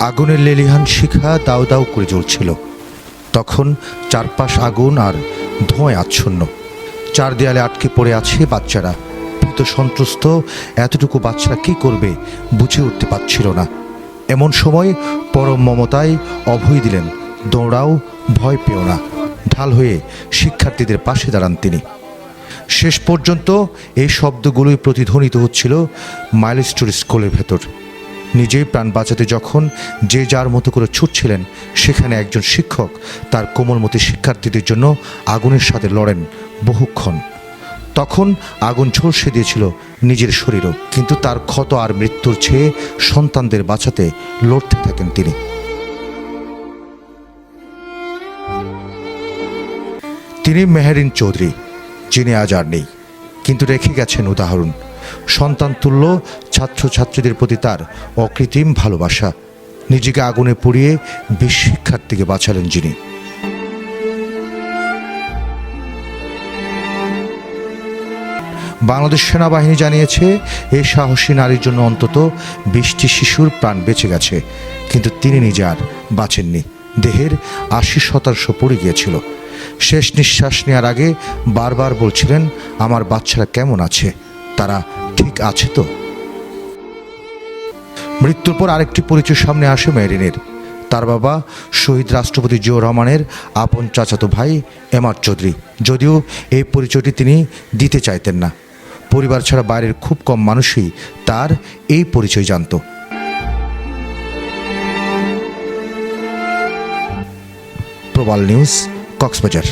আগুনের লেলিহান শিখা দাউ দাউ করে জ্বলছিল। তখন চারপাশ আগুন আর ধোঁয় আচ্ছন্ন। চার দেয়ালে আটকে পড়ে আছে বাচ্চারা। ভীত সন্ত্রস্ত, এতটুকু বাচ্চারা কি করবে বুঝে উঠতে পারছিল না। এমন সময় পরম মমতায় অভয় দিলেন, দৌড়াও, ভয় পেও না। ঢাল হয়ে শিক্ষার্থীদের পাশে দাঁড়ান তিনি। শেষ পর্যন্ত এই শব্দগুলোই প্রতিধ্বনিত হচ্ছিল মাইলস্টোর স্কুলের ভেতর। নিজেই প্রাণ বাঁচাতে যখন যে যার মতো করে ছুটছিলেন, সেখানে একজন শিক্ষক তার কোমলমতি শিক্ষার্থীদের জন্য আগুনের সাথে লড়েন বহুক্ষণ। তখন আগুন ঝলসে দিয়েছিল নিজের শরীরও, কিন্তু তার ক্ষত আর মৃত্যুর চেয়ে সন্তানদের বাঁচাতে লড়তে থাকেন তিনি। তিনি মেহেরিন চৌধুরী যিনি আজ আর নেই। কিন্তু রেখে গেছেন উদাহরণ। সন্তান তুল্য, ছাত্রছাত্রীদের প্রতি তার অকৃত্রিম ভালোবাসা। নিজেকে আগুনে পুড়িয়ে বিশ শিক্ষার্থীকে বাঁচালেন যিনি। বাংলাদেশ সেনাবাহিনী জানিয়েছে এই সাহসী নারীর জন্য অন্তত বিশটি শিশুর প্রাণ বেঁচে গেছে, কিন্তু তিনি নিজে আর বাঁচেননি। দেহের আশি শতাংশ পড়ে গিয়েছিল। শেষ নিঃশ্বাস নেওয়ার আগে বারবার বলছিলেন, আমার বাচ্চারা কেমন আছে? তারা ঠিক আছে তো? মৃত্যুর পর আরেকটি পরিচয় সামনে আসে মেরিনের। তার বাবা শহীদ রাষ্ট্রপতি জিয়াউর রহমানের আপন চাচাতো ভাই এমআর চৌধুরী। যদিও এই পরিচয়টি তিনি দিতে চাইতেন না। পরিবার ছাড়া বাইরের খুব কম মানুষই তার এই পরিচয় জানত। প্রবাল নিউজ কক্সবাজার